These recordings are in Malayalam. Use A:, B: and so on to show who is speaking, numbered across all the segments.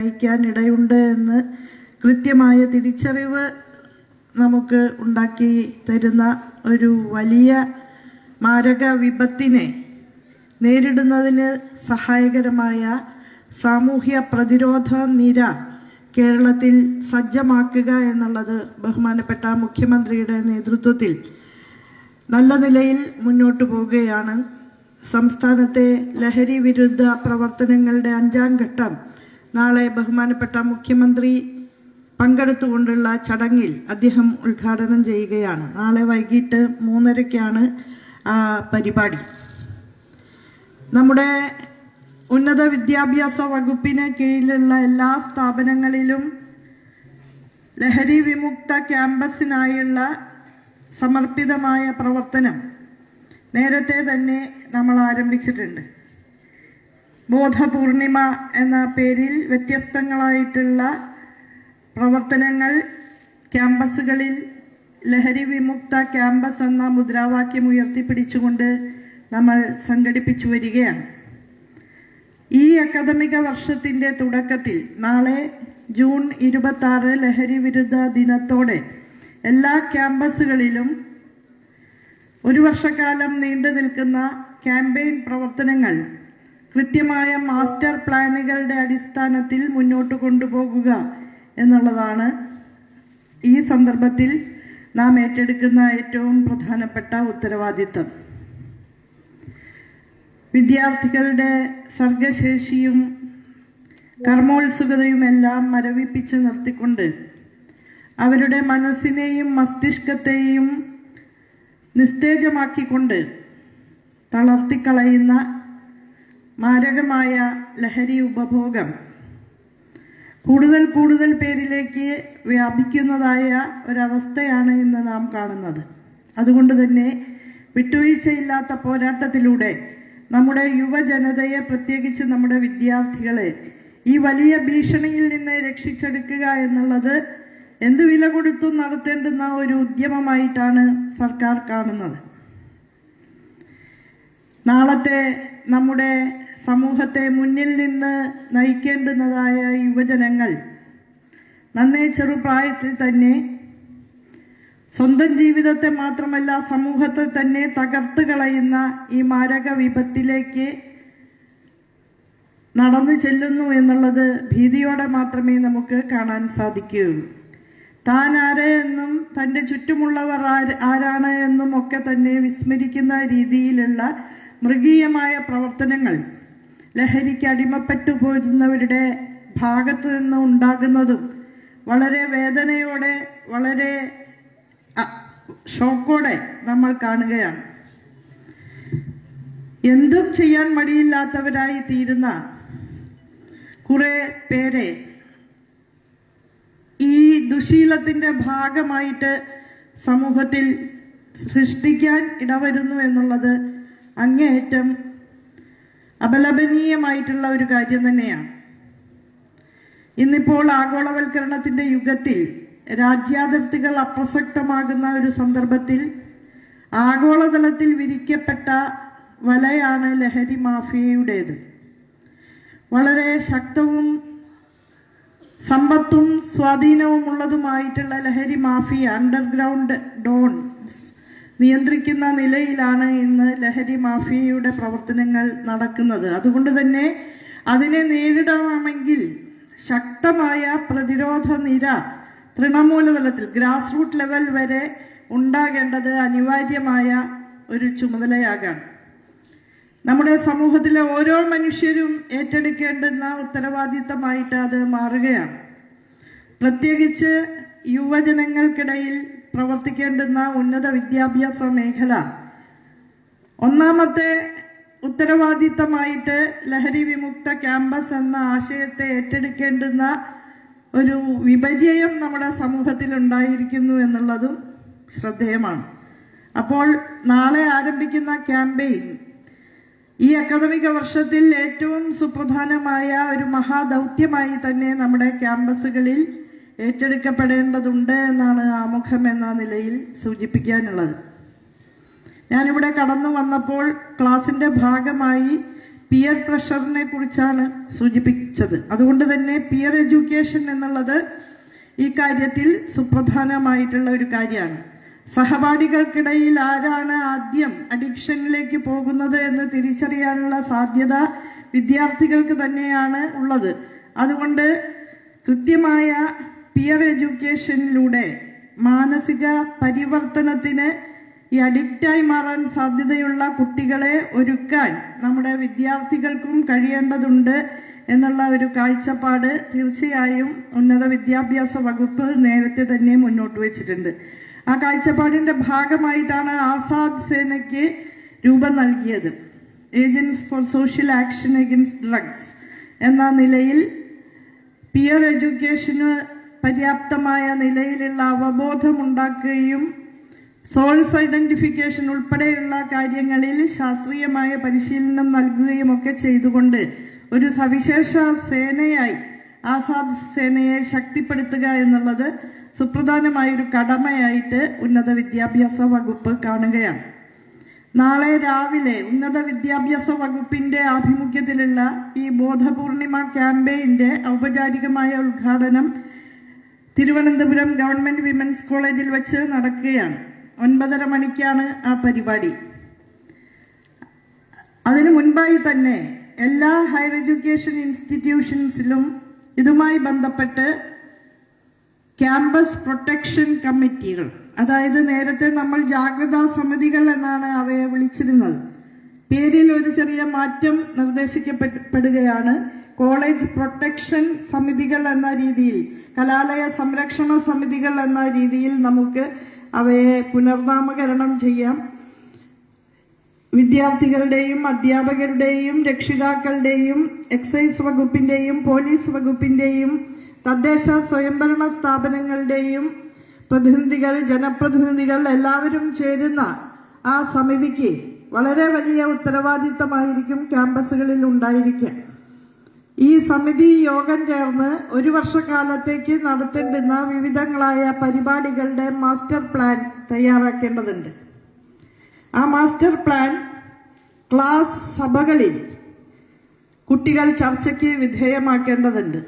A: ഇടയുണ്ട് എന്ന് കൃത്യമായ തിരിച്ചറിവ് നമുക്ക് ഉണ്ടാക്കി തരുന്ന ഒരു വലിയ മാരക വിപത്തിനെ നേരിടുന്നതിന് സഹായകരമായ സാമൂഹ്യ പ്രതിരോധ നിര കേരളത്തിൽ സജ്ജമാക്കുക എന്നുള്ളത് ബഹുമാനപ്പെട്ട മുഖ്യമന്ത്രിയുടെ നേതൃത്വത്തിൽ നല്ല നിലയിൽ മുന്നോട്ട് പോവുകയാണ്. സംസ്ഥാനത്തെ ലഹരി വിരുദ്ധ പ്രവർത്തനങ്ങളുടെ അഞ്ചാം ഘട്ടം നാളെ ബഹുമാനപ്പെട്ട മുഖ്യമന്ത്രി പങ്കെടുത്തുകൊണ്ടുള്ള ചടങ്ങിൽ അദ്ദേഹം ഉദ്ഘാടനം ചെയ്യുകയാണ്. നാളെ വൈകിട്ട് മൂന്നരയ്ക്കാണ് ആ പരിപാടി. നമ്മുടെ ഉന്നത വിദ്യാഭ്യാസ വകുപ്പിന് കീഴിലുള്ള എല്ലാ സ്ഥാപനങ്ങളിലും ലഹരി വിമുക്ത ക്യാമ്പസിനായുള്ള സമർപ്പിതമായ പ്രവർത്തനം നേരത്തെ തന്നെ നമ്മൾ ആരംഭിച്ചിട്ടുണ്ട്. ബോധപൂർണിമ എന്ന പേരിൽ വ്യത്യസ്തങ്ങളായിട്ടുള്ള പ്രവർത്തനങ്ങൾ ക്യാമ്പസുകളിൽ ലഹരി വിമുക്ത ക്യാമ്പസ് എന്ന മുദ്രാവാക്യം ഉയർത്തിപ്പിടിച്ചുകൊണ്ട് നമ്മൾ സംഘടിപ്പിച്ചു വരികയാണ്. ഈ അക്കാദമിക വർഷത്തിന്റെ തുടക്കത്തിൽ നാളെ ജൂൺ ഇരുപത്തി ലഹരി വിരുദ്ധ ദിനത്തോടെ എല്ലാ ക്യാമ്പസുകളിലും ഒരു വർഷക്കാലം നീണ്ടു നിൽക്കുന്ന ക്യാമ്പയിൻ പ്രവർത്തനങ്ങൾ കൃത്യമായ മാസ്റ്റർ പ്ലാനുകളുടെ അടിസ്ഥാനത്തിൽ മുന്നോട്ട് കൊണ്ടുപോകുക എന്നുള്ളതാണ് ഈ സന്ദർഭത്തിൽ നാം ഏറ്റെടുക്കുന്ന ഏറ്റവും പ്രധാനപ്പെട്ട ഉത്തരവാദിത്തം. വിദ്യാർത്ഥികളുടെ സർഗശേഷിയും കർമ്മോത്സുകതയും എല്ലാം മരവിപ്പിച്ച് നിർത്തിക്കൊണ്ട് അവരുടെ മനസ്സിനെയും മസ്തിഷ്കത്തെയും നിസ്തേജമാക്കിക്കൊണ്ട് തളർത്തിക്കളയുന്ന മാരകമായ ലഹരി ഉപഭോഗം. കൂടുതൽ കൂടുതൽ പേരിലേക്ക് വ്യാപിക്കുന്നതായ ഒരവസ്ഥയാണ് ഇന്ന് നാം കാണുന്നത്. അതുകൊണ്ട് തന്നെ വിട്ടുവീഴ്ചയില്ലാത്ത പോരാട്ടത്തിലൂടെ നമ്മുടെ യുവജനതയെ പ്രത്യേകിച്ച് നമ്മുടെ വിദ്യാർത്ഥികളെ ഈ വലിയ ഭീഷണിയിൽ നിന്ന് രക്ഷിച്ചെടുക്കുക എന്നുള്ളത് എന്ത് വില കൊടുത്തും നടത്തേണ്ടുന്ന ഒരു ഉദ്യമമായിട്ടാണ് സർക്കാർ കാണുന്നത്. നാളത്തെ നമ്മുടെ സമൂഹത്തെ മുന്നിൽ നിന്ന് നയിക്കേണ്ടുന്നതായ യുവജനങ്ങൾ നന്നേ ചെറുപ്രായത്തിൽ തന്നെ സ്വന്തം ജീവിതത്തെ മാത്രമല്ല സമൂഹത്തെ തന്നെ തകർത്ത് കളയുന്ന ഈ മാരക വിപത്തിലേക്ക് നടന്നു ചെല്ലുന്നു എന്നുള്ളത് ഭീതിയോടെ മാത്രമേ നമുക്ക് കാണാൻ സാധിക്കുകയുള്ളൂ താൻ ആരെയെന്നും തന്റെ ചുറ്റുമുള്ളവർ ആര് ആരാണ് എന്നും ഒക്കെ തന്നെ വിസ്മരിക്കുന്ന രീതിയിലുള്ള മൃഗീയമായ പ്രവർത്തനങ്ങൾ ലഹരിക്ക് അടിമപ്പെട്ടു പോരുന്നവരുടെ ഭാഗത്ത് നിന്ന് ഉണ്ടാകുന്നതും വളരെ വേദനയോടെ വളരെ ഷോക്കോടെ നമ്മൾ കാണുകയാണ്. എന്തും ചെയ്യാൻ മടിയില്ലാത്തവരായി തീരുന്ന കുറെ പേരെ ഈ ദുശീലത്തിന്റെ ഭാഗമായിട്ട് സമൂഹത്തിൽ സൃഷ്ടിക്കാൻ ഇടവരുന്നു എന്നുള്ളത് അങ്ങേയറ്റം അപലപനീയമായിട്ടുള്ള ഒരു കാര്യം തന്നെയാണ്. ഇന്നിപ്പോൾ ആഗോളവൽക്കരണത്തിന്റെ യുഗത്തിൽ രാജ്യാതിർത്തികൾ അപ്രസക്തമാകുന്ന ഒരു സന്ദർഭത്തിൽ ആഗോളതലത്തിൽ വിരിക്കപ്പെട്ട വലയാണ് ലഹരി മാഫിയയുടേത്. വളരെ ശക്തവും സമ്പത്തും സ്വാധീനവും ഉള്ളതുമായിട്ടുള്ള ലഹരി മാഫിയ അണ്ടർഗ്രൗണ്ട് ഡോൺ നിയന്ത്രിക്കുന്ന നിലയിലാണ് ഇന്ന് ലഹരി മാഫിയയുടെ പ്രവർത്തനങ്ങൾ നടക്കുന്നത്. അതുകൊണ്ട് തന്നെ അതിനെ നേരിടണമെങ്കിൽ ശക്തമായ പ്രതിരോധ നിര തൃണമൂല തലത്തിൽ ഗ്രാസ് റൂട്ട് ലെവൽ വരെ ഉണ്ടാകേണ്ടത് അനിവാര്യമായ ഒരു ചുമതലയാകാണ്. നമ്മുടെ സമൂഹത്തിലെ ഓരോ മനുഷ്യരും ഏറ്റെടുക്കേണ്ടുന്ന ഉത്തരവാദിത്തമായിട്ട് അത് മാറുകയാണ്. പ്രത്യേകിച്ച് യുവജനങ്ങൾക്കിടയിൽ പ്രവർത്തിക്കേണ്ടുന്ന ഉന്നത വിദ്യാഭ്യാസ മേഖല. ഒന്നാമത്തെ ഉത്തരവാദിത്തമായിട്ട് ലഹരി വിമുക്ത ക്യാമ്പസ് എന്ന ആശയത്തെ ഏറ്റെടുക്കേണ്ടുന്ന ഒരു വിപര്യം നമ്മുടെ സമൂഹത്തിൽ ഉണ്ടായിരിക്കുന്നു എന്നുള്ളതും ശ്രദ്ധേയമാണ്. അപ്പോൾ നാളെ ആരംഭിക്കുന്ന ക്യാമ്പയിൻ ഈ അക്കാദമിക വർഷത്തിൽ ഏറ്റവും സുപ്രധാനമായ ഒരു മഹാദൗത്യമായി തന്നെ നമ്മുടെ ക്യാമ്പസുകളിൽ ഏറ്റെടുക്കപ്പെടേണ്ടതുണ്ട് എന്നാണ് ആമുഖം എന്ന നിലയിൽ സൂചിപ്പിക്കാനുള്ളത്. ഞാനിവിടെ കടന്നു വന്നപ്പോൾ ക്ലാസിന്റെ ഭാഗമായി പിയർ പ്രഷറിനെ കുറിച്ചാണ് സൂചിപ്പിച്ചത്. അതുകൊണ്ട് തന്നെ പിയർ എഡ്യൂക്കേഷൻ എന്നുള്ളത് ഈ കാര്യത്തിൽ സുപ്രധാനമായിട്ടുള്ള ഒരു കാര്യമാണ്. സഹപാഠികൾക്കിടയിൽ ആരാണ് ആദ്യം അഡിക്ഷനിലേക്ക് പോകുന്നത് എന്ന് തിരിച്ചറിയാനുള്ള സാധ്യത വിദ്യാർത്ഥികൾക്ക് തന്നെയാണ് ഉള്ളത്. അതുകൊണ്ട് കൃത്യമായ പിയർ എഡ്യൂക്കേഷനിലൂടെ മാനസിക പരിവർത്തനത്തിന് ഈ അഡിക്റ്റായി മാറാൻ സാധ്യതയുള്ള കുട്ടികളെ ഒരുക്കാൻ നമ്മുടെ വിദ്യാർത്ഥികൾക്കും കഴിയേണ്ടതുണ്ട് എന്നുള്ള ഒരു കാഴ്ചപ്പാട് തീർച്ചയായും ഉന്നത വിദ്യാഭ്യാസ വകുപ്പ് നേരത്തെ തന്നെ മുന്നോട്ട് വെച്ചിട്ടുണ്ട്. ആ കാഴ്ചപ്പാടിന്റെ ഭാഗമായിട്ടാണ് ആസാദ് സേനയ്ക്ക് രൂപം നൽകിയത്. Agency for social action against drugs എന്ന നിലയിൽ പിയർ എഡ്യൂക്കേഷന് പര്യാപ്തമായ നിലയിലുള്ള അവബോധമുണ്ടാക്കുകയും സോൾസ് ഐഡന്റിഫിക്കേഷൻ ഉൾപ്പെടെയുള്ള കാര്യങ്ങളിൽ ശാസ്ത്രീയമായ പരിശീലനം നൽകുകയും ഒക്കെ ചെയ്തുകൊണ്ട് ഒരു സവിശേഷ സേനയായി ആസാദ് സേനയെ ശക്തിപ്പെടുത്തുക എന്നുള്ളത് സുപ്രധാനമായൊരു കടമയായിട്ട് ഉന്നത വിദ്യാഭ്യാസ വകുപ്പ് കാണുകയാണ്. നാളെ രാവിലെ ഉന്നത വിദ്യാഭ്യാസ വകുപ്പിന്റെ ആഭിമുഖ്യത്തിലുള്ള ഈ ബോധപൂർണിമ ക്യാമ്പയിന്റെ ഔപചാരികമായ ഉദ്ഘാടനം തിരുവനന്തപുരം ഗവൺമെന്റ് വിമൻസ് കോളേജിൽ വെച്ച് നടക്കുകയാണ്. ഒൻപതര മണിക്കാണ് ആ പരിപാടി. അതിനു മുൻപായി തന്നെ എല്ലാ ഹയർ എഡ്യൂക്കേഷൻ ഇൻസ്റ്റിറ്റ്യൂഷൻസിലും ഇതുമായി ബന്ധപ്പെട്ട് ക്യാമ്പസ് പ്രൊട്ടക്ഷൻ കമ്മിറ്റികൾ അതായത് നേരത്തെ നമ്മൾ ജാഗ്രതാ സമിതികൾ എന്നാണ് അവയെ വിളിച്ചിരുന്നത്. പേരിൽ ഒരു ചെറിയ മാറ്റം നിർദ്ദേശിക്കപ്പെടുകയാണ് കോളേജ് പ്രൊട്ടക്ഷൻ സമിതികൾ എന്ന രീതിയിൽ കലാലയ സംരക്ഷണ സമിതികൾ എന്ന രീതിയിൽ നമുക്ക് അവയെ പുനർനാമകരണം ചെയ്യാം. വിദ്യാർത്ഥികളുടെയും അധ്യാപകരുടെയും രക്ഷിതാക്കളുടെയും എക്സൈസ് വകുപ്പിന്റെയും പോലീസ് വകുപ്പിന്റെയും തദ്ദേശ സ്വയംഭരണ സ്ഥാപനങ്ങളുടെയും പ്രതിനിധികൾ ജനപ്രതിനിധികൾ എല്ലാവരും ചേരുന്ന ആ സമിതിക്ക് വളരെ വലിയ ഉത്തരവാദിത്തമായിരിക്കും ക്യാമ്പസുകളിൽ ഉണ്ടായിരിക്കുക ഈ സമിതി യോഗം ചേർന്ന് ഒരു വർഷക്കാലത്തേക്ക് നടത്തേണ്ടുന്ന വിവിധങ്ങളായ പരിപാടികളുടെ മാസ്റ്റർ പ്ലാൻ തയ്യാറാക്കേണ്ടതുണ്ട്. ആ മാസ്റ്റർ പ്ലാൻ ക്ലാസ് സഭകളിൽ കുട്ടികൾ ചർച്ചയ്ക്ക് വിധേയമാക്കേണ്ടതുണ്ട്.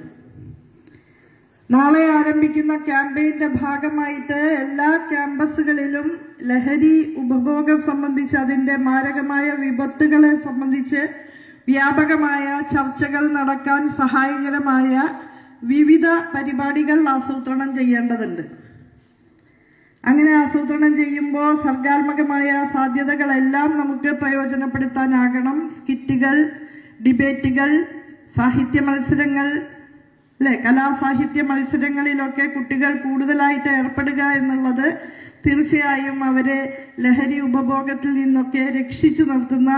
A: നാളെ ആരംഭിക്കുന്ന ക്യാമ്പയിന്റെ ഭാഗമായിട്ട് എല്ലാ ക്യാമ്പസുകളിലും ലഹരി ഉപഭോഗം സംബന്ധിച്ച് അതിന്റെ മാരകമായ വിപത്തുകളെ സംബന്ധിച്ച് വ്യാപകമായ ചർച്ചകൾ നടക്കാൻ സഹായകരമായ വിവിധ പരിപാടികൾ ആസൂത്രണം ചെയ്യേണ്ടതുണ്ട്. അങ്ങനെ ആസൂത്രണം ചെയ്യുമ്പോൾ സർഗാത്മകമായ സാധ്യതകളെല്ലാം നമുക്ക് പ്രയോജനപ്പെടുത്താനാകണം. സ്കിറ്റുകൾ ഡിബേറ്റുകൾ സാഹിത്യ മത്സരങ്ങൾ അല്ലെ? കലാസാഹിത്യ മത്സരങ്ങളിലൊക്കെ കുട്ടികൾ കൂടുതലായിട്ട് ഏർപ്പെടുക എന്നുള്ളത് തീർച്ചയായും അവരെ ലഹരി ഉപഭോഗത്തിൽ നിന്നൊക്കെ രക്ഷിച്ചു നിർത്തുന്ന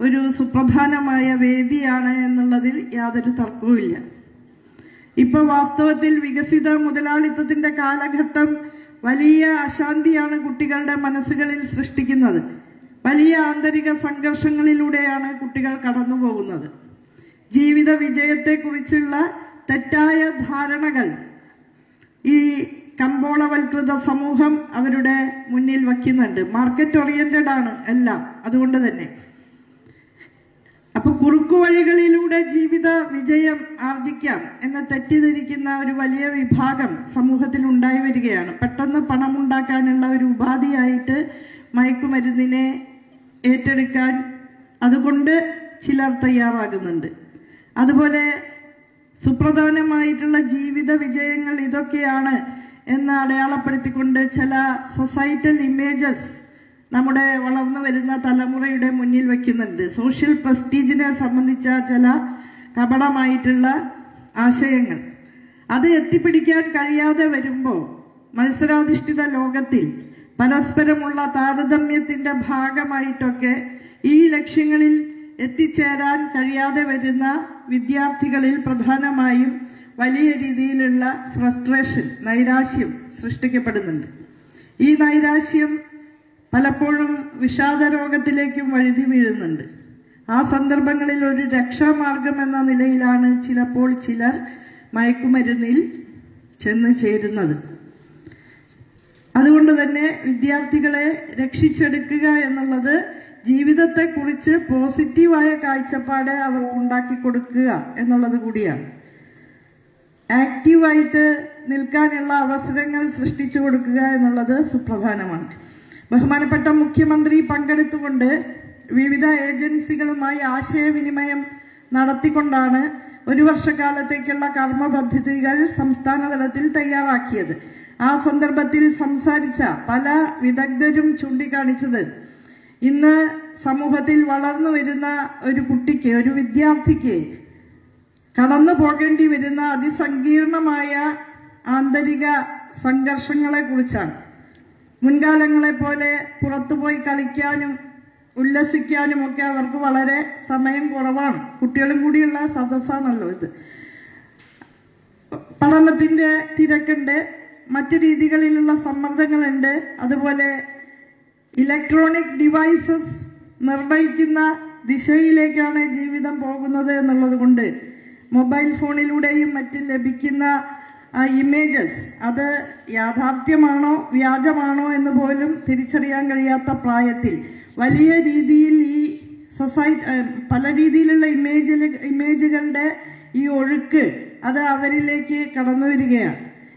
A: ഒരു സുപ്രധാനമായ വേദിയാണ് എന്നുള്ളതിൽ യാതൊരു തർക്കവുമില്ല. ഇപ്പൊ വാസ്തവത്തിൽ വികസിത മുതലാളിത്തത്തിന്റെ കാലഘട്ടം വലിയ അശാന്തിയാണ് കുട്ടികളുടെ മനസ്സുകളിൽ സൃഷ്ടിക്കുന്നത്. വലിയ ആന്തരിക സംഘർഷങ്ങളിലൂടെയാണ് കുട്ടികൾ കടന്നു പോകുന്നത് ജീവിത വിജയത്തെക്കുറിച്ചുള്ള തെറ്റായ ധാരണകൾ ഈ കമ്പോളവൽകൃത സമൂഹം അവരുടെ മുന്നിൽ വയ്ക്കുന്നുണ്ട്. മാർക്കറ്റ് ഓറിയന്റഡ് ആണ് എല്ലാം. അതുകൊണ്ട് തന്നെ അപ്പൊ കുറുക്കുവഴികളിലൂടെ ജീവിത വിജയം ആർജിക്കാം എന്ന് തെറ്റിദ്ധരിക്കുന്ന ഒരു വലിയ വിഭാഗം സമൂഹത്തിൽ ഉണ്ടായി വരികയാണ്. പെട്ടെന്ന് പണമുണ്ടാക്കാനുള്ള ഒരു ഉപാധിയായിട്ട് മയക്കുമരുന്നിനെ ഏറ്റെടുക്കാൻ അതുകൊണ്ട് ചിലർ തയ്യാറാകുന്നുണ്ട്. അതുപോലെ സുപ്രധാനമായിട്ടുള്ള ജീവിത വിജയങ്ങൾ ഇതൊക്കെയാണ് എന്ന് അടയാളപ്പെടുത്തിക്കൊണ്ട് ചില സൊസൈറ്റൽ ഇമേജസ് നമ്മുടെ വളർന്നു വരുന്ന തലമുറയുടെ മുന്നിൽ വയ്ക്കുന്നുണ്ട് സോഷ്യൽ പ്രസ്റ്റീജിനെ സംബന്ധിച്ച ചില കപടമായിട്ടുള്ള ആശയങ്ങൾ. അത് എത്തിപ്പിടിക്കാൻ കഴിയാതെ വരുമ്പോൾ മത്സരാധിഷ്ഠിത ലോകത്തിൽ പരസ്പരമുള്ള താരതമ്യത്തിന്റെ ഭാഗമായിട്ടൊക്കെ ഈ ലക്ഷ്യങ്ങളിൽ എത്തിച്ചേരാൻ കഴിയാതെ വരുന്ന വിദ്യാർത്ഥികളിൽ പ്രധാനമായും വലിയ രീതിയിലുള്ള ഫ്രസ്ട്രേഷൻ നൈരാശ്യം സൃഷ്ടിക്കപ്പെടുന്നുണ്ട്. ഈ നൈരാശ്യം പലപ്പോഴും വിഷാദ രോഗത്തിലേക്കും വഴുതി വീഴുന്നുണ്ട്. ആ സന്ദർഭങ്ങളിൽ ഒരു രക്ഷാമാർഗം എന്ന നിലയിലാണ് ചിലപ്പോൾ ചിലർ മയക്കുമരുന്നിൽ ചെന്ന് ചേരുന്നത്. അതുകൊണ്ട് തന്നെ വിദ്യാർത്ഥികളെ രക്ഷിച്ചെടുക്കുക എന്നുള്ളത് ജീവിതത്തെക്കുറിച്ച് പോസിറ്റീവായ കാഴ്ചപ്പാട് അവർക്ക് ഉണ്ടാക്കി കൊടുക്കുക എന്നുള്ളത് കൂടിയാണ്. ആക്റ്റീവായിട്ട് നിൽക്കാനുള്ള അവസരങ്ങൾ സൃഷ്ടിച്ചു കൊടുക്കുക എന്നുള്ളത് സുപ്രധാനമാണ്. ബഹുമാനപ്പെട്ട മുഖ്യമന്ത്രി പങ്കെടുത്തുകൊണ്ട് വിവിധ ഏജൻസികളുമായി ആശയവിനിമയം നടത്തിക്കൊണ്ടാണ് ഒരു വർഷക്കാലത്തേക്കുള്ള കർമ്മ പദ്ധതികൾ സംസ്ഥാന തലത്തിൽ തയ്യാറാക്കിയത്. ആ സന്ദർഭത്തിൽ സംസാരിച്ച പല വിദഗ്ധരും ചൂണ്ടിക്കാണിച്ചത് ഇന്ന് സമൂഹത്തിൽ വളർന്നു വരുന്ന ഒരു കുട്ടിക്ക് ഒരു വിദ്യാർത്ഥിക്ക് കടന്നു പോകേണ്ടി വരുന്ന അതിസങ്കീർണമായ ആന്തരിക സംഘർഷങ്ങളെ കുറിച്ചാണ്. മുൻകാലങ്ങളെ പോലെ പുറത്തുപോയി കളിക്കാനും ഉല്ലസിക്കാനും ഒക്കെ അവർക്ക് വളരെ സമയം കുറവാണ്. കുട്ടികളും കൂടിയുള്ള സദസ്സാണല്ലോ ഇത്. പഠനത്തിന്റെ തിരക്കുണ്ട്. മറ്റു രീതികളിലുള്ള സമ്മർദ്ദങ്ങളുണ്ട്. അതുപോലെ ഇലക്ട്രോണിക് ഡിവൈസസ് നിർണയിക്കുന്ന ദിശയിലേക്കാണ് ജീവിതം പോകുന്നത് എന്നുള്ളത് കൊണ്ട് മൊബൈൽ ഫോണിലൂടെയും മറ്റും ലഭിക്കുന്ന ഇമേജസ് അത് യാഥാർത്ഥ്യമാണോ വ്യാജമാണോ എന്ന് പോലും തിരിച്ചറിയാൻ കഴിയാത്ത പ്രായത്തിൽ വലിയ രീതിയിൽ ഈ സൊസൈറ്റി പല രീതിയിലുള്ള ഇമേജിൽ ഇമേജുകളുടെ ഈ ഒഴുക്ക് അത് അവരിലേക്ക് കടന്നു വരികയാണ്.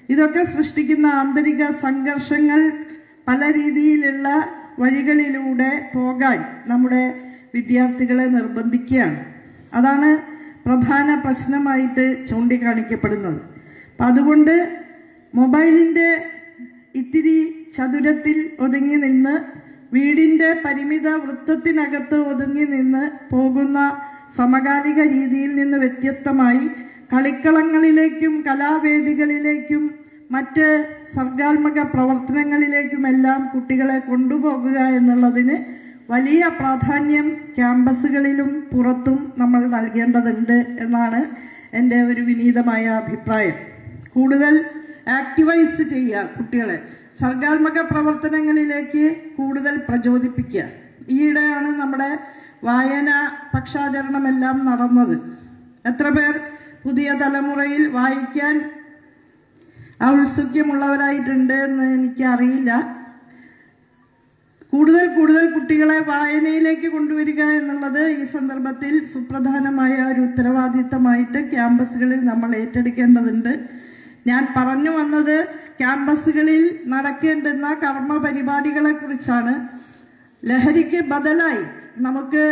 A: ഇതൊക്കെ സൃഷ്ടിക്കുന്ന ആന്തരിക സംഘർഷങ്ങൾ പല രീതിയിലുള്ള വഴികളിലൂടെ പോകാൻ നമ്മുടെ വിദ്യാർത്ഥികളെ നിർബന്ധിക്കുകയാണ്. അതാണ് പ്രധാന പ്രശ്നമായിട്ട് ചൂണ്ടിക്കാണിക്കപ്പെടുന്നത്. അതുകൊണ്ട് മൊബൈലിന്റെ ഇത്തിരി ചതുരത്തിൽ ഒതുങ്ങി നിന്ന് വീടിന്റെ പരിമിത വൃത്തത്തിനകത്ത് ഒതുങ്ങി നിന്ന് പോകുന്ന സമകാലിക രീതിയിൽ നിന്ന് വ്യത്യസ്തമായി കളിക്കളങ്ങളിലേക്കും കലാവേദികളിലേക്കും മറ്റ് സർഗാത്മക പ്രവർത്തനങ്ങളിലേക്കുമെല്ലാം കുട്ടികളെ കൊണ്ടുപോകുക എന്നുള്ളതിന് വലിയ പ്രാധാന്യം ക്യാമ്പസുകളിലും പുറത്തും നമ്മൾ നൽകേണ്ടതുണ്ട് എന്നാണ് എന്റെ ഒരു വിനീതമായ അഭിപ്രായം. കൂടുതൽ ആക്ടിവൈസ് ചെയ്യുക കുട്ടികളെ. സർഗാത്മക പ്രവർത്തനങ്ങളിലേക്ക് കൂടുതൽ പ്രചോദിപ്പിക്കുക. ഈയിടെയാണ് നമ്മുടെ വായന പക്ഷാചരണമെല്ലാം നടന്നത്. എത്ര പേർ പുതിയ തലമുറയിൽ വായിക്കാൻ ഔത്സുക്യമുള്ളവരായിട്ടുണ്ട് എന്ന് എനിക്കറിയില്ല. കൂടുതൽ കൂടുതൽ കുട്ടികളെ വായനയിലേക്ക് കൊണ്ടുവരിക എന്നുള്ളത് ഈ സന്ദർഭത്തിൽ സുപ്രധാനമായ ഒരു ഉത്തരവാദിത്തമായിട്ട് ക്യാമ്പസുകളിൽ നമ്മൾ ഏറ്റെടുക്കേണ്ടതുണ്ട്. ഞാൻ പറഞ്ഞു വന്നത് ക്യാമ്പസുകളിൽ നടക്കേണ്ടുന്ന കർമ്മ പരിപാടികളെ കുറിച്ചാണ് ലഹരിക്ക് ബദലായി നമുക്ക്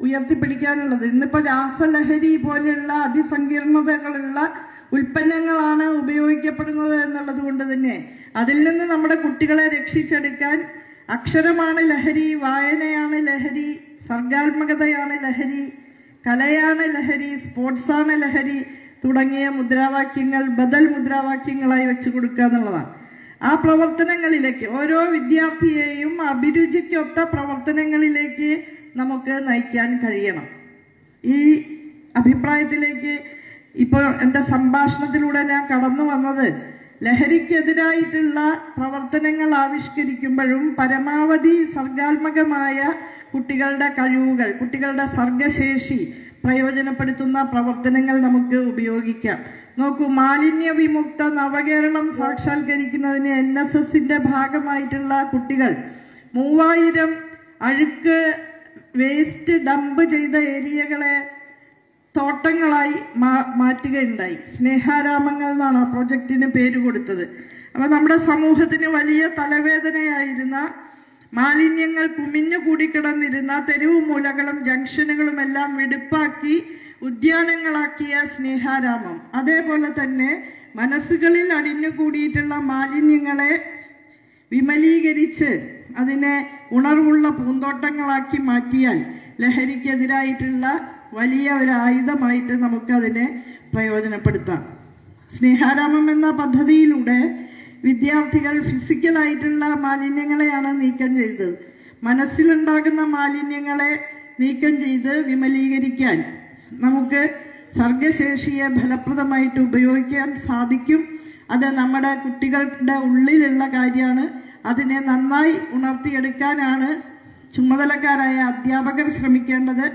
A: ഉയർത്തിപ്പിടിക്കാനുള്ളത്. ഇന്നിപ്പോൾ രാസലഹരി പോലെയുള്ള അതിസങ്കീർണതകളുള്ള ഉൽപ്പന്നങ്ങളാണ് ഉപയോഗിക്കപ്പെടുന്നത് എന്നുള്ളത് കൊണ്ട് തന്നെ അതിൽ നിന്ന് നമ്മുടെ കുട്ടികളെ രക്ഷിച്ചെടുക്കാൻ അക്ഷരമാണ് ലഹരി വായനയാണ് ലഹരി സർഗാത്മകതയാണ് ലഹരി കലയാണ് ലഹരി സ്പോർട്സാണ് ലഹരി തുടങ്ങിയ മുദ്രാവാക്യങ്ങൾ ബദൽ മുദ്രാവാക്യങ്ങളായി വെച്ചു കൊടുക്കുക എന്നുള്ളതാണ്. ആ പ്രവർത്തനങ്ങളിലേക്ക് ഓരോ വിദ്യാർത്ഥിയെയും അഭിരുചിക്കൊത്ത പ്രവർത്തനങ്ങളിലേക്ക് നമുക്ക് നയിക്കാൻ കഴിയണം. ഈ അഭിപ്രായത്തിലേക്ക് ഇപ്പോൾ എന്റെ സംഭാഷണത്തിലൂടെ ഞാൻ കടന്നു വന്നത് ലഹരിക്കെതിരായിട്ടുള്ള പ്രവർത്തനങ്ങൾ ആവിഷ്കരിക്കുമ്പോഴും പരമാവധി സർഗാത്മകമായ കുട്ടികളുടെ കഴിവുകൾ കുട്ടികളുടെ സർഗശേഷി പ്രയോജനപ്പെടുത്തുന്ന പ്രവർത്തനങ്ങൾ നമുക്ക് ഉപയോഗിക്കാം. നോക്കൂ മാലിന്യ വിമുക്ത നവകേരളം സാക്ഷാത്കരിക്കുന്നതിന് എൻ എസ് എസിന്റെ ഭാഗമായിട്ടുള്ള കുട്ടികൾ മൂവായിരം അഴുക്ക് വേസ്റ്റ് ഡംപ് ചെയ്ത ഏരിയകളെ തോട്ടങ്ങളായി മാറ്റുകയുണ്ടായി. സ്നേഹാരാമങ്ങൾ എന്നാണ് ആ പ്രൊജക്റ്റിന് പേര് കൊടുത്തത്. അപ്പൊ നമ്മുടെ സമൂഹത്തിന് വലിയ തലവേദനയായിരുന്ന മാലിന്യങ്ങൾ കുമിഞ്ഞു കൂടിക്കിടന്നിരുന്ന തെരുവ് മൂലകളും ജംഗ്ഷനുകളും എല്ലാം വെടുപ്പാക്കി ഉദ്യാനങ്ങളാക്കിയ സ്നേഹാരാമം. അതേപോലെ തന്നെ മനസ്സുകളിൽ അടിഞ്ഞുകൂടിയിട്ടുള്ള മാലിന്യങ്ങളെ വിമലീകരിച്ച് അതിനെ ഉണർവുള്ള പൂന്തോട്ടങ്ങളാക്കി മാറ്റിയാൽ ലഹരിക്കെതിരായിട്ടുള്ള വലിയ ഒരു ആയുധമായിട്ട് നമുക്കതിനെ പ്രയോജനപ്പെടുത്താം. സ്നേഹാരാമം എന്ന പദ്ധതിയിലൂടെ വിദ്യാർത്ഥികൾ ഫിസിക്കലായിട്ടുള്ള മാലിന്യങ്ങളെയാണ് നീക്കം ചെയ്തത്. മനസ്സിലുണ്ടാകുന്ന മാലിന്യങ്ങളെ നീക്കം ചെയ്ത് വിമലീകരിക്കാൻ നമുക്ക് സർഗശേഷിയെ ഫലപ്രദമായിട്ട് ഉപയോഗിക്കാൻ സാധിക്കും. അത് നമ്മുടെ കുട്ടികളുടെ ഉള്ളിലുള്ള കാര്യമാണ്. അതിനെ നന്നായി ഉണർത്തിയെടുക്കാനാണ് ചുമതലക്കാരായ അധ്യാപകർ ശ്രമിക്കേണ്ടത്.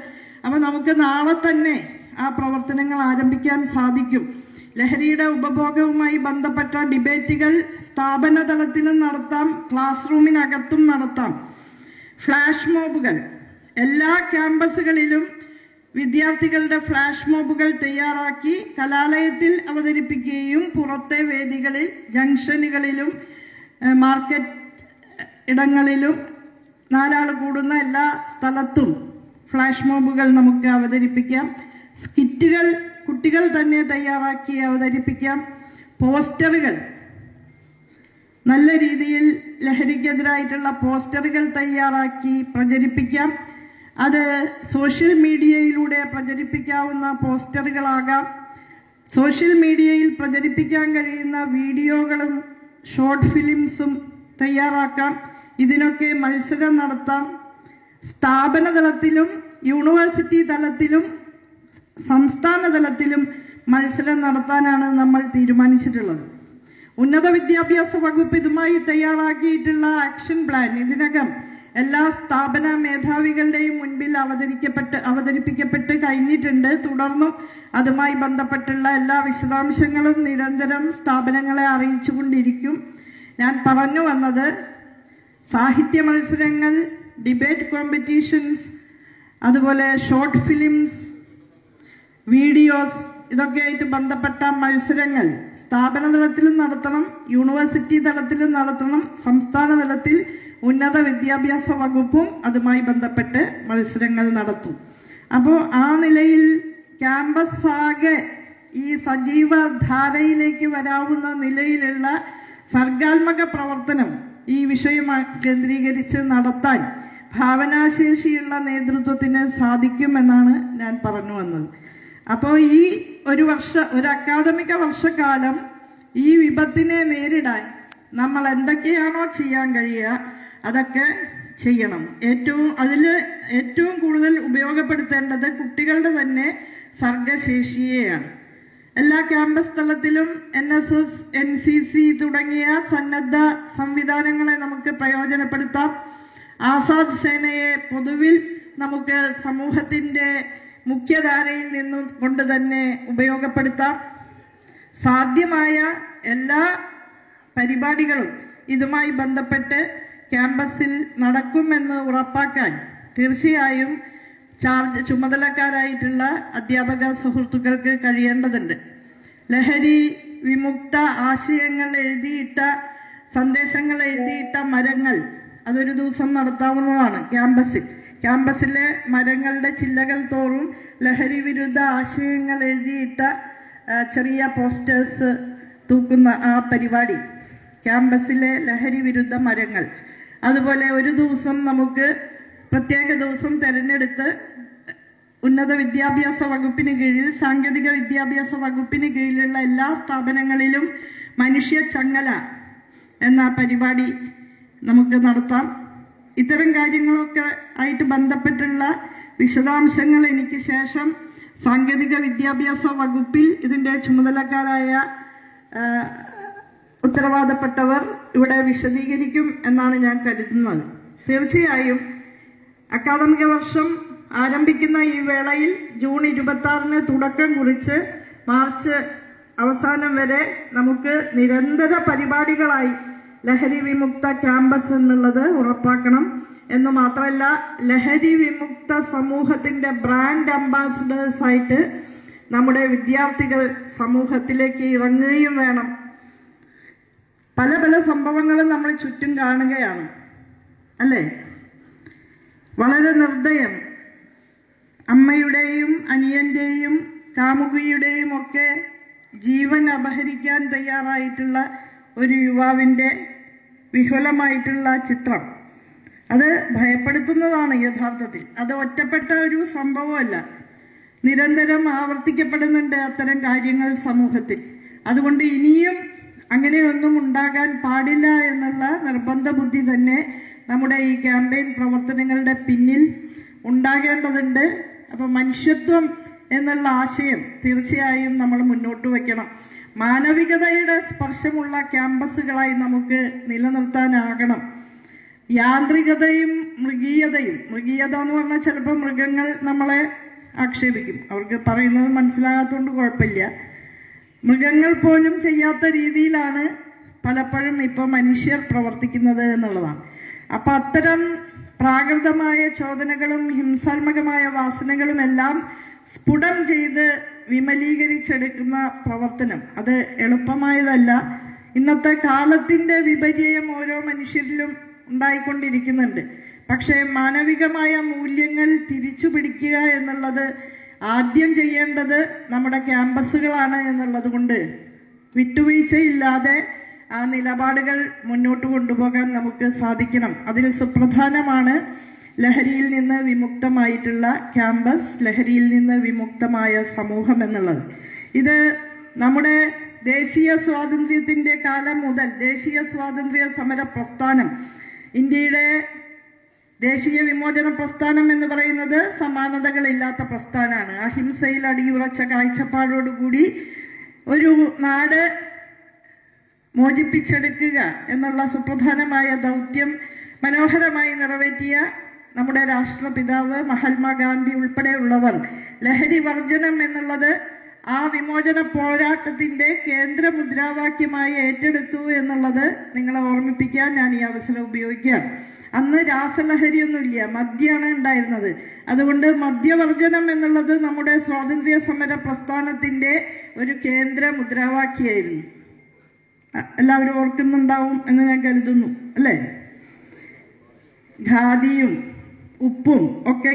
A: അപ്പോൾ നമുക്ക് നാളെ തന്നെ ആ പ്രവർത്തനങ്ങൾ ആരംഭിക്കാൻ സാധിക്കും. ലഹരിയുടെ ഉപഭോഗവുമായി ബന്ധപ്പെട്ട ഡിബേറ്റുകൾ സ്ഥാപന തലത്തിലും നടത്താം ക്ലാസ് റൂമിനകത്തും നടത്താം. ഫ്ലാഷ് മോബുകൾ. എല്ലാ ക്യാമ്പസുകളിലും വിദ്യാർത്ഥികളുടെ ഫ്ലാഷ് മോബുകൾ തയ്യാറാക്കി കലാലയത്തിൽ അവതരിപ്പിക്കുകയും പുറത്തെ വേദികളിൽ ജംഗ്ഷനുകളിലും മാർക്കറ്റ് ഇടങ്ങളിലും നാലാൾ കൂടുന്ന എല്ലാ സ്ഥലത്തും ഫ്ലാഷ് മോബുകൾ നമുക്ക് അവതരിപ്പിക്കാം. സ്കിറ്റുകൾ കുട്ടികൾ തന്നെ തയ്യാറാക്കി അവതരിപ്പിക്കാം. പോസ്റ്ററുകൾ. നല്ല രീതിയിൽ ലഹരിക്കെതിരായിട്ടുള്ള പോസ്റ്ററുകൾ തയ്യാറാക്കി പ്രചരിപ്പിക്കാം. അത് സോഷ്യൽ മീഡിയയിലൂടെ പ്രചരിപ്പിക്കാവുന്ന പോസ്റ്ററുകളാകാം. സോഷ്യൽ മീഡിയയിൽ പ്രചരിപ്പിക്കാൻ കഴിയുന്ന വീഡിയോകളും ഷോർട്ട് ഫിലിംസും തയ്യാറാക്കാം. ഇതിനൊക്കെ മത്സരം നടത്താം. സ്ഥാപന തലത്തിലും യൂണിവേഴ്സിറ്റി തലത്തിലും സംസ്ഥാന തലത്തിലും മത്സരം നടത്താനാണ് നമ്മൾ തീരുമാനിച്ചിട്ടുള്ളത്. ഉന്നത വിദ്യാഭ്യാസ വകുപ്പ് ഇതുമായി തയ്യാറാക്കിയിട്ടുള്ള ആക്ഷൻ പ്ലാൻ ഇതിനകം എല്ലാ സ്ഥാപന മേധാവികളുടെയും മുൻപിൽ അവതരിക്കപ്പെട്ട് അവതരിപ്പിക്കപ്പെട്ട് കഴിഞ്ഞിട്ടുണ്ട്. തുടർന്നും അതുമായി ബന്ധപ്പെട്ടുള്ള എല്ലാ വിശദാംശങ്ങളും നിരന്തരം സ്ഥാപനങ്ങളെ അറിയിച്ചുകൊണ്ടിരിക്കും ഞാൻ പറഞ്ഞു വന്നത് സാഹിത്യ മത്സരങ്ങൾ ഡിബേറ്റ് കോമ്പറ്റീഷൻസ് അതുപോലെ ഷോർട്ട് ഫിലിംസ് വീഡിയോസ് ഇതൊക്കെയായിട്ട് ബന്ധപ്പെട്ട മത്സരങ്ങൾ സ്ഥാപന തലത്തിലും നടത്തണം യൂണിവേഴ്സിറ്റി തലത്തിലും നടത്തണം സംസ്ഥാന തലത്തിൽ ഉന്നത വിദ്യാഭ്യാസ വകുപ്പും അതുമായി ബന്ധപ്പെട്ട് മത്സരങ്ങൾ നടത്തും. അപ്പോൾ ആ നിലയിൽ ക്യാമ്പസ് ആകെ ഈ സജീവ ധാരയിലേക്ക് വരാവുന്ന നിലയിലുള്ള സർഗാത്മക പ്രവർത്തനം ഈ വിഷയം കേന്ദ്രീകരിച്ച് നടത്താൻ ഭാവനാശേഷിയുള്ള നേതൃത്വത്തിന് സാധിക്കുമെന്നാണ് ഞാൻ പറഞ്ഞു വന്നത്. അപ്പോൾ ഈ ഒരു വർഷ ഒരു അക്കാദമിക വർഷക്കാലം ഈ വിപത്തിനെ നേരിടാൻ നമ്മൾ എന്തൊക്കെയാണോ ചെയ്യാൻ കഴിയുക അതൊക്കെ ചെയ്യണം. ഏറ്റവും അതിൽ ഏറ്റവും കൂടുതൽ ഉപയോഗപ്പെടുത്തേണ്ടത് കുട്ടികളുടെ തന്നെ സർഗശേഷിയെയാണ്. എല്ലാ ക്യാമ്പസ് തലത്തിലും N S S N C C തുടങ്ങിയ സന്നദ്ധ സംവിധാനങ്ങളെ നമുക്ക് പ്രയോജനപ്പെടുത്താം. ആസാദ് സേനയെ പൊതുവിൽ നമുക്ക് സമൂഹത്തിന്റെ മുഖ്യധാരയിൽ നിന്നും കൊണ്ട് തന്നെ ഉപയോഗപ്പെടുത്താം. സാധ്യമായ എല്ലാ പരിപാടികളും ഇതുമായി ബന്ധപ്പെട്ട് ക്യാമ്പസിൽ നടക്കുമെന്ന് ഉറപ്പാക്കാൻ തീർച്ചയായും ചാർജ് ചുമതലക്കാരായിട്ടുള്ള അധ്യാപക സുഹൃത്തുക്കൾക്ക് കഴിയേണ്ടതുണ്ട്. ലഹരി വിമുക്ത ആശയങ്ങൾ എഴുതിയിട്ട സന്ദേശങ്ങൾ എഴുതിയിട്ട മരങ്ങൾ അതൊരു ദിവസം നടത്താവുന്നതാണ് ക്യാമ്പസിൽ. ക്യാമ്പസിലെ മരങ്ങളുടെ ചില്ലകൾ തോറും ലഹരി വിരുദ്ധ ആശയങ്ങൾ എഴുതിയിട്ട ചെറിയ പോസ്റ്റേഴ്സ് തൂക്കുന്ന ആ പരിപാടി. ക്യാമ്പസിലെ ലഹരി വിരുദ്ധ മരങ്ങൾ. അതുപോലെ ഒരു ദിവസം നമുക്ക് പ്രത്യേക ദിവസം തിരഞ്ഞെടുത്ത് ഉന്നത വിദ്യാഭ്യാസ വകുപ്പിന് കീഴിൽ സാങ്കേതിക വിദ്യാഭ്യാസ വകുപ്പിന് കീഴിലുള്ള എല്ലാ സ്ഥാപനങ്ങളിലും മനുഷ്യ ചങ്ങല എന്ന പരിപാടി നമുക്ക് നടത്താം. ഇത്തരം കാര്യങ്ങളൊക്കെ ആയിട്ട് ബന്ധപ്പെട്ടുള്ള വിശദാംശങ്ങൾ എനിക്ക് ശേഷം സാങ്കേതിക വിദ്യാഭ്യാസ വകുപ്പിൽ ഇതിന്റെ ചുമതലക്കാരായ ഉത്തരവാദപ്പെട്ടവർ ഇവിടെ വിശദീകരിക്കും എന്നാണ് ഞാൻ കരുതുന്നത്. തീർച്ചയായും അക്കാദമിക വർഷം ആരംഭിക്കുന്ന ഈ വേളയിൽ ജൂൺ ഇരുപത്തി ആറിന് തുടക്കം കുറിച്ച് മാർച്ച് അവസാനം വരെ നമുക്ക് നിരന്തര പരിപാടികളായി ലഹരി വിമുക്ത ക്യാമ്പസ് എന്നുള്ളത് ഉറപ്പാക്കണം. എന്ന് മാത്രമല്ല ലഹരി വിമുക്ത സമൂഹത്തിന്റെ ബ്രാൻഡ് അംബാസിഡേഴ്സായിട്ട് നമ്മുടെ വിദ്യാർത്ഥികൾ സമൂഹത്തിലേക്ക് ഇറങ്ങുകയും വേണം. പല പല സംഭവങ്ങളും നമ്മൾ ചുറ്റും കാണുകയാണ്. അല്ലേ? വളരെ നിർദ്ദയം അമ്മയുടെയും അനിയന്റെയും കാമുകിയുടെയും ഒക്കെ ജീവൻ അപഹരിക്കാൻ തയ്യാറായിട്ടുള്ള ഒരു യുവാവിന്റെ വിഹുലമായിട്ടുള്ള ചിത്രം. അത് ഭയപ്പെടുത്തുന്നതാണ് യഥാർത്ഥത്തിൽ. അത് ഒറ്റപ്പെട്ട ഒരു സംഭവമല്ല. നിരന്തരം ആവർത്തിക്കപ്പെടുന്നുണ്ട് അത്തരം കാര്യങ്ങൾ സമൂഹത്തിൽ. അതുകൊണ്ട് ഇനിയും അങ്ങനെയൊന്നും ഉണ്ടാകാൻ പാടില്ല എന്നുള്ള നിർബന്ധ ബുദ്ധി തന്നെ നമ്മുടെ ഈ ക്യാമ്പയിൻ പ്രവർത്തനങ്ങളുടെ പിന്നിൽ ഉണ്ടാകേണ്ടതുണ്ട്. അപ്പം മനുഷ്യത്വം എന്നുള്ള ആശയം തീർച്ചയായും നമ്മൾ മുന്നോട്ട് വയ്ക്കണം. മാനവികതയുടെ സ്പർശമുള്ള ക്യാമ്പസുകളായി നമുക്ക് നിലനിർത്താനാകണം. യാന്ത്രികതയും മൃഗീയതയും മൃഗീയത എന്ന് പറഞ്ഞാൽ ചിലപ്പോൾ മൃഗങ്ങൾ നമ്മളെ ആക്ഷേപിക്കും. അവർക്ക് പറയുന്നത് മനസ്സിലാകാത്തതുകൊണ്ട് കുഴപ്പമില്ല. മൃഗങ്ങൾ പോലും ചെയ്യാത്ത രീതിയിലാണ് പലപ്പോഴും ഇപ്പോൾ മനുഷ്യർ പ്രവർത്തിക്കുന്നത് എന്നുള്ളതാണ്. അപ്പം അത്തരം പ്രാകൃതമായ ചോദനകളും ഹിംസാത്മകമായ വാസനകളും എല്ലാം സ്ഫുടം ചെയ്ത് വിമലീകരിച്ചെടുക്കുന്ന പ്രവർത്തനം. അത് എളുപ്പമായതല്ല. ഇന്നത്തെ കാലത്തിന്റെ വിപര്യം ഓരോ മനുഷ്യരിലും ഉണ്ടായിക്കൊണ്ടിരിക്കുന്നുണ്ട്. പക്ഷേ മാനവികമായ മൂല്യങ്ങൾ തിരിച്ചു പിടിക്കുക എന്നുള്ളത് ആദ്യം ചെയ്യേണ്ടത് നമ്മുടെ ക്യാമ്പസുകളാണ് എന്നുള്ളത് കൊണ്ട്. വിട്ടുവീഴ്ചയില്ലാതെ ആ നിലപാടുകൾ മുന്നോട്ട് കൊണ്ടുപോകാൻ നമുക്ക് സാധിക്കണം. അതിൽ സുപ്രധാനമാണ് ലഹരിയിൽ നിന്ന് വിമുക്തമായിട്ടുള്ള ക്യാമ്പസ് ലഹരിയിൽ നിന്ന് വിമുക്തമായ സമൂഹം എന്നുള്ളത്. ഇത് നമ്മുടെ ദേശീയ സ്വാതന്ത്ര്യത്തിന്റെ കാലം മുതൽ ദേശീയ സ്വാതന്ത്ര്യ സമര പ്രസ്ഥാനം ഇന്ത്യയുടെ ദേശീയ വിമോചന പ്രസ്ഥാനം എന്ന് പറയുന്നത് സമാനതകളില്ലാത്ത പ്രസ്ഥാനമാണ്. അഹിംസയിൽ അടിയുറച്ച കാഴ്ചപ്പാടോടുകൂടി ഒരു നാട് മോചിപ്പിച്ചെടുക്കുക എന്നുള്ള സുപ്രധാനമായ ദൗത്യം മനോഹരമായി നിറവേറ്റിയ നമ്മുടെ രാഷ്ട്രപിതാവ് മഹാത്മാഗാന്ധി ഉൾപ്പെടെയുള്ളവർ ലഹരി വർജനം എന്നുള്ളത് ആ വിമോചന പോരാട്ടത്തിന്റെ കേന്ദ്ര മുദ്രാവാക്യമായി ഏറ്റെടുത്തു എന്നുള്ളത് നിങ്ങളെ ഓർമ്മിപ്പിക്കാൻ ഞാൻ ഈ അവസരം ഉപയോഗിക്കുകയാണ്. അന്ന് രാസലഹരിയൊന്നുമില്ല മദ്യമാണ് ഉണ്ടായിരുന്നത്. അതുകൊണ്ട് മദ്യവർജനം എന്നുള്ളത് നമ്മുടെ സ്വാതന്ത്ര്യ സമര പ്രസ്ഥാനത്തിന്റെ ഒരു കേന്ദ്ര മുദ്രാവാക്യമായിരുന്നു. എല്ലാവരും ഓർക്കുന്നുണ്ടാവും എന്ന് ഞാൻ കരുതുന്നു അല്ലേ? ഖാദിയും ഉപ്പും ഒക്കെ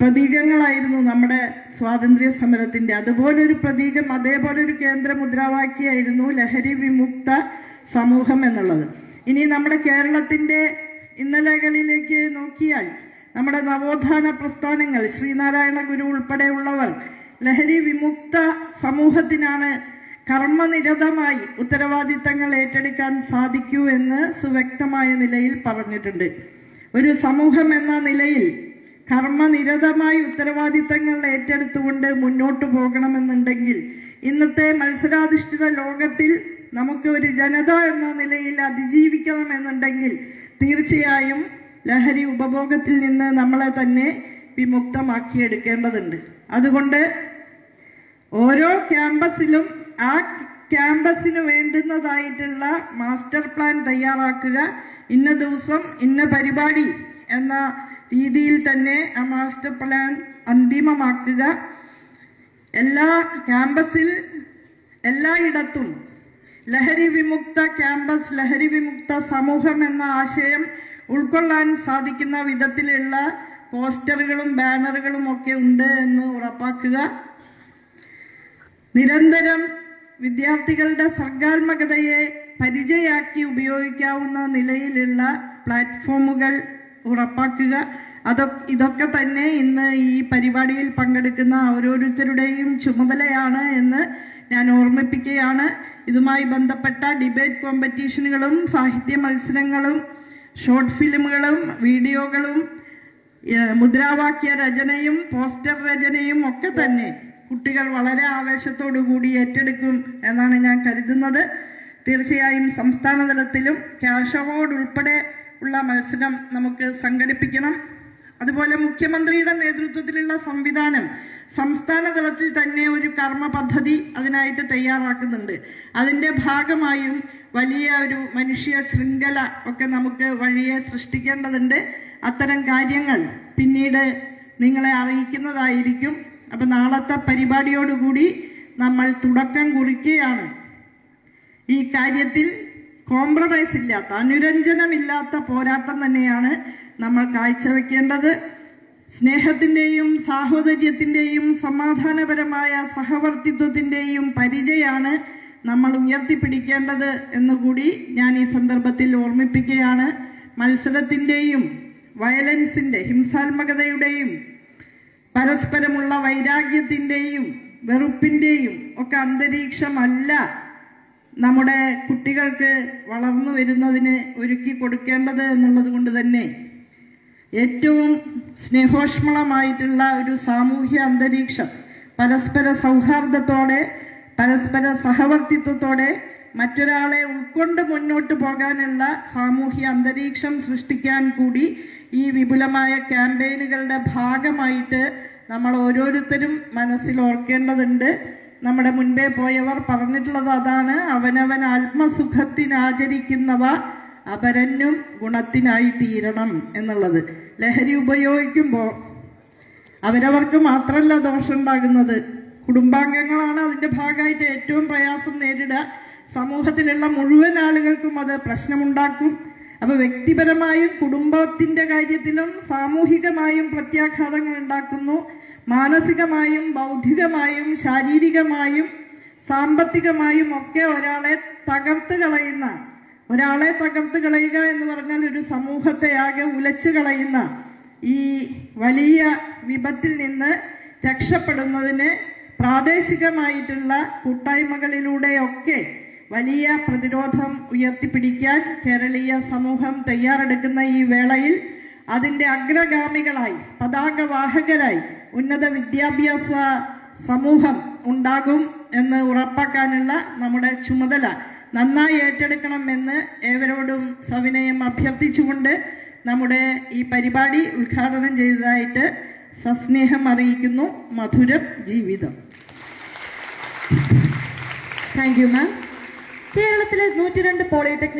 A: പ്രതീകങ്ങളായിരുന്നു നമ്മുടെ സ്വാതന്ത്ര്യ സമരത്തിന്റെ അതുപോലൊരു പ്രതീകം അതേപോലൊരു കേന്ദ്ര മുദ്രാവാക്യമായിരുന്നു ലഹരി വിമുക്ത സമൂഹം എന്നുള്ളത്. ഇനി നമ്മുടെ കേരളത്തിന്റെ ഇന്നലകളിലേക്ക് നോക്കിയാൽ നമ്മുടെ നവോത്ഥാന പ്രസ്ഥാനങ്ങൾ ശ്രീനാരായണ ഗുരു ഉൾപ്പെടെയുള്ളവർ ലഹരി വിമുക്ത സമൂഹത്തിനാണ് കർമ്മനിരതമായി ഉത്തരവാദിത്തങ്ങൾ ഏറ്റെടുക്കാൻ സാധിക്കൂ എന്ന് സുവ്യക്തമായ നിലയിൽ പറഞ്ഞിട്ടുണ്ട്. ഒരു സമൂഹം എന്ന നിലയിൽ കർമ്മനിരതമായ ഉത്തരവാദിത്തങ്ങൾ ഏറ്റെടുത്തുകൊണ്ട് മുന്നോട്ട് പോകണമെന്നുണ്ടെങ്കിൽ ഇന്നത്തെ മത്സരാധിഷ്ഠിത ലോകത്തിൽ നമുക്ക് ഒരു ജനത എന്ന നിലയിൽ അതിജീവിക്കണമെന്നുണ്ടെങ്കിൽ തീർച്ചയായും ലഹരി ഉപഭോഗത്തിൽ നിന്ന് നമ്മളെ തന്നെ വിമുക്തമാക്കിയെടുക്കേണ്ടതുണ്ട്. അതുകൊണ്ട് ഓരോ ക്യാമ്പസിലും ആ ക്യാമ്പസിന് വേണ്ടുന്നതായിട്ടുള്ള മാസ്റ്റർ പ്ലാൻ തയ്യാറാക്കുക. ഇന്ന ദിവസം ഇന്ന പരിപാടി എന്ന രീതിയിൽ തന്നെ ആ മാസ്റ്റർ പ്ലാൻ അന്തിമമാക്കുക. എല്ലാ ക്യാമ്പസിൽ എല്ലായിടത്തും ലഹരി വിമുക്ത ക്യാമ്പസ് ലഹരി വിമുക്ത സമൂഹം എന്ന ആശയം ഉൾക്കൊള്ളാൻ സാധിക്കുന്ന വിധത്തിലുള്ള പോസ്റ്ററുകളും ബാനറുകളും ഒക്കെ ഉണ്ട് എന്ന് ഉറപ്പാക്കുക. നിരന്തരം വിദ്യാർത്ഥികളുടെ സർഗാത്മകതയെ പരിചയാക്കി ഉപയോഗിക്കാവുന്ന നിലയിലുള്ള പ്ലാറ്റ്ഫോമുകൾ ഉറപ്പാക്കുക. അതൊ ഇതൊക്കെ തന്നെ ഇന്ന് ഈ പരിപാടിയിൽ പങ്കെടുക്കുന്ന ഓരോരുത്തരുടെയും ചുമതലയാണ് എന്ന് ഞാൻ ഓർമ്മിപ്പിക്കുകയാണ്. ഇതുമായി ബന്ധപ്പെട്ട ഡിബേറ്റ് കോമ്പറ്റീഷനുകളും സാഹിത്യ മത്സരങ്ങളും ഷോർട്ട് ഫിലിമുകളും വീഡിയോകളും മുദ്രാവാക്യ രചനയും പോസ്റ്റർ രചനയും ഒക്കെ തന്നെ കുട്ടികൾ വളരെ ആവേശത്തോടു കൂടി ഏറ്റെടുക്കും എന്നാണ് ഞാൻ കരുതുന്നത്. തീർച്ചയായും സംസ്ഥാന തലത്തിലും ക്യാഷ് അവാർഡ് ഉൾപ്പെടെ ഉള്ള മത്സരം നമുക്ക് സംഘടിപ്പിക്കണം. അതുപോലെ മുഖ്യമന്ത്രിയുടെ നേതൃത്വത്തിലുള്ള സംവിധാനം സംസ്ഥാന തലത്തിൽ തന്നെ ഒരു കർമ്മ പദ്ധതി അതിനായിട്ട് തയ്യാറാക്കുന്നുണ്ട്. അതിന്റെ ഭാഗമായും വലിയ ഒരു മനുഷ്യ ശൃംഖല ഒക്കെ നമുക്ക് വഴിയെ സൃഷ്ടിക്കേണ്ടതുണ്ട്. അത്തരം കാര്യങ്ങൾ പിന്നീട് നിങ്ങളെ അറിയിക്കുന്നതായിരിക്കും. അപ്പം നാളത്തെ പരിപാടിയോടുകൂടി നമ്മൾ തുടക്കം കുറിക്കുകയാണ്. ഈ കാര്യത്തിൽ കോംപ്രമൈസ് ഇല്ലാത്ത അനുരഞ്ജനമില്ലാത്ത പോരാട്ടം തന്നെയാണ് നമ്മൾ കാഴ്ചവെക്കേണ്ടത്. സ്നേഹത്തിന്റെയും സാഹോദര്യത്തിന്റെയും സമാധാനപരമായ സഹവർത്തിത്വത്തിന്റെയും പരിചയമാണ് നമ്മൾ ഉയർത്തിപ്പിടിക്കേണ്ടത് എന്നുകൂടി ഞാൻ ഈ സന്ദർഭത്തിൽ ഓർമ്മിപ്പിക്കുകയാണ്. മത്സരത്തിന്റെയും വയലൻസിന്റെ ഹിംസാത്മകതയുടെയും പരസ്പരമുള്ള വൈരാഗ്യത്തിന്റെയും വെറുപ്പിന്റെയും ഒക്കെ അന്തരീക്ഷമല്ല നമ്മുടെ കുട്ടികൾക്ക് വളർന്നു വരുന്നതിന് ഒരുക്കി കൊടുക്കേണ്ടത് എന്നുള്ളത് കൊണ്ട് തന്നെ ഏറ്റവും സ്നേഹോഷ്മളമായിട്ടുള്ള ഒരു സാമൂഹ്യ അന്തരീക്ഷം പരസ്പര സൗഹാർദ്ദത്തോടെ പരസ്പര സഹവർത്തിത്വത്തോടെ മറ്റൊരാളെ ഉൾക്കൊണ്ട് മുന്നോട്ട് പോകാനുള്ള സാമൂഹ്യ അന്തരീക്ഷം സൃഷ്ടിക്കാൻ കൂടി ഈ വിപുലമായ ക്യാമ്പയിനുകളുടെ ഭാഗമായിട്ട് നമ്മൾ ഓരോരുത്തരും മനസ്സിൽ ഓർക്കേണ്ടതുണ്ട്. നമ്മുടെ മുൻപേ പോയവർ പറഞ്ഞിട്ടുള്ളത് അതാണ്. അവനവൻ ആത്മസുഖത്തിനാചരിക്കുന്നവ അപരനും ഗുണത്തിനായി തീരണം എന്നുള്ളത്. ലഹരി ഉപയോഗിക്കുമ്പോൾ അവരവർക്ക് മാത്രമല്ല ദോഷമുണ്ടാകുന്നത്. കുടുംബാംഗങ്ങളാണ് അതിന്റെ ഭാഗമായിട്ട് ഏറ്റവും പ്രയാസം നേരിടുക. സമൂഹത്തിലുള്ള മുഴുവൻ ആളുകൾക്കും അത് പ്രശ്നമുണ്ടാക്കും. അപ്പോൾ വ്യക്തിപരമായും കുടുംബത്തിന്റെ കാര്യത്തിലും സാമൂഹികമായും പ്രത്യാഘാതങ്ങൾ ഉണ്ടാക്കുന്നു. മാനസികമായും ബൗദ്ധികമായും ശാരീരികമായും സാമ്പത്തികമായും ഒക്കെ ഒരാളെ തകർത്ത് കളയുന്ന ഒരാളെ തകർത്ത് കളയുക എന്ന് പറഞ്ഞാൽ ഒരു സമൂഹത്തെ ആകെ ഉലച്ചു കളയുന്ന ഈ വലിയ വിപത്തിൽ നിന്ന് രക്ഷപ്പെടുന്നതിന് പ്രാദേശികമായിട്ടുള്ള കൂട്ടായ്മകളിലൂടെയൊക്കെ വലിയ പ്രതിരോധം ഉയർത്തിപ്പിടിക്കാൻ കേരളീയ സമൂഹം തയ്യാറെടുക്കുന്ന ഈ വേളയിൽ അതിന്റെ അഗ്രഗാമികളായി പതാകവാഹകരായി ഉന്നത വിദ്യാഭ്യാസ സമൂഹം ഉണ്ടാകും എന്ന് ഉറപ്പാക്കാനുള്ള നമ്മുടെ ചുമതല നന്നായി ഏറ്റെടുക്കണം എന്ന് ഏവരോടും സവിനയം അഭ്യർത്ഥിച്ചുകൊണ്ട് നമ്മുടെ ഈ പരിപാടി ഉദ്ഘാടനം ചെയ്തതായിട്ട് സസ്നേഹം അറിയിക്കുന്നു മധുരം ജീവിതം.
B: താങ്ക് യു മാം കേരളത്തിലെ നൂറ്റി രണ്ട് പോളിടെക്നിക്